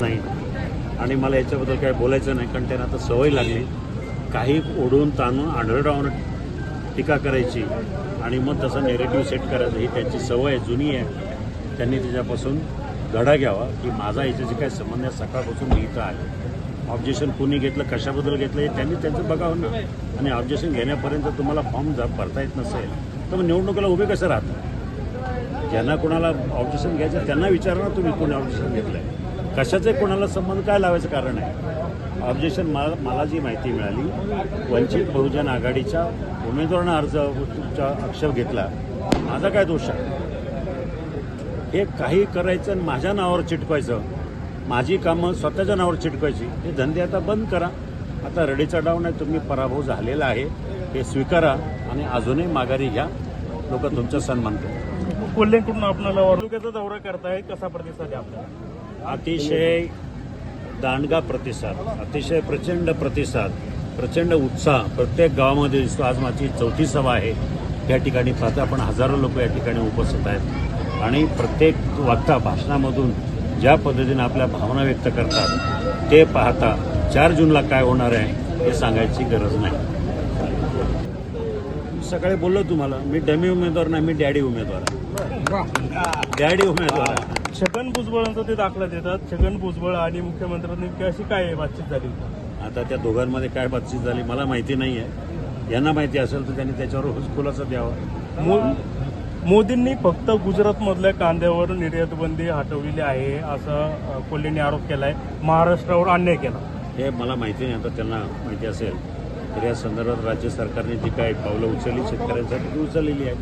नाही आणि मला याच्याबद्दल काही बोलायचं नाही कारण त्यांना आता सवय लागली. काही ओढून ताणून आढळरावून टीका करायची आणि मग तसं नेरेटिव्ह सेट करायचं ही त्यांची सवय आहे जुनी आहे. त्यांनी त्याच्यापासून धडा घ्यावा की माझा याच्याशी काय संबंध आहे सकाळपासून मी इथं आहे. ऑब्जेक्शन कुणी घेतलं कशाबद्दल घेतलं हे त्यांनी त्यांचं बघावं ना. आणि ऑब्जेक्शन घेण्यापर्यंत तुम्हाला फॉर्म जा भरता येत नसेल तर मग निवडणुकीला उभे कसं राहतं? ज्यांना कोणाला ऑब्जेक्शन घ्यायचं त्यांना विचारा ना तुम्ही कोणी ऑब्जेक्शन घेतलं आहे कशाचे कोणाला संबंध काय लावायचं कारण आहे? ऑब्जेक्शन मला मला जी माहिती मिळाली वंचित बहुजन आघाडीच्या उमेदवारानं अर्ज तुमचा आक्षेप घेतला. माझा काय दोष आहे? हे काही करायचं आणि माझ्या नावावर चिटकवायचं माझी कामं स्वतःच्या नावावर चिटकवायची हे धंदे आता बंद करा. आता रडीचा डाऊन आहे तुम्ही पराभव झालेला आहे हे स्वीकारा आणि अजूनही माघारी घ्या. लोक तुमचा सन्मान करतात कोल्हेकडून आपल्याला तालुक्याचा दौरा करताय कसा प्रतिसाद आपल्याला? अतिशय दांडगा प्रतिसाद अतिशय प्रचंड प्रतिसाद प्रचंड उत्साह. प्रत्येक गावामध्ये दिसतो. आज माझी चौथी सभा आहे. या ठिकाणी पाहता आपण हजारो लोक या ठिकाणी उपस्थित आहेत. आणि प्रत्येक वक्ता भाषणामधून ज्या पद्धतीने आपल्या भावना व्यक्त करतात ते पाहता चार जूनला काय होणार आहे हे सांगायची गरज नाही. सकाळी बोललो तुम्हाला मी डमी उमेदवार नाही मी डॅडी उमेदवार आहे. डॅडी उमेदवार भुजबळांचा ते दाखला देतात छगन भुजबळ आणि मुख्यमंत्र्यांनी अशी काय बातचीत झाली? आता त्या दोघांमध्ये काय बातचीत झाली मला माहिती नाही आहे यांना माहिती असेल तर त्यांनी त्याच्यावर खुलासा द्यावा. मो- मोदींनी फक्त गुजरातमधल्या कांद्यावर निर्यात बंदी हटवलेली आहे असं कोल्हेंनी आरोप केलाय महाराष्ट्रावर अन्याय केला. हे मला माहिती नाही आता त्यांना माहिती असेल. तर या संदर्भात राज्य सरकारने जी काही पावलं उचलली शेतकऱ्यांसाठी ती उचललेली आहेत.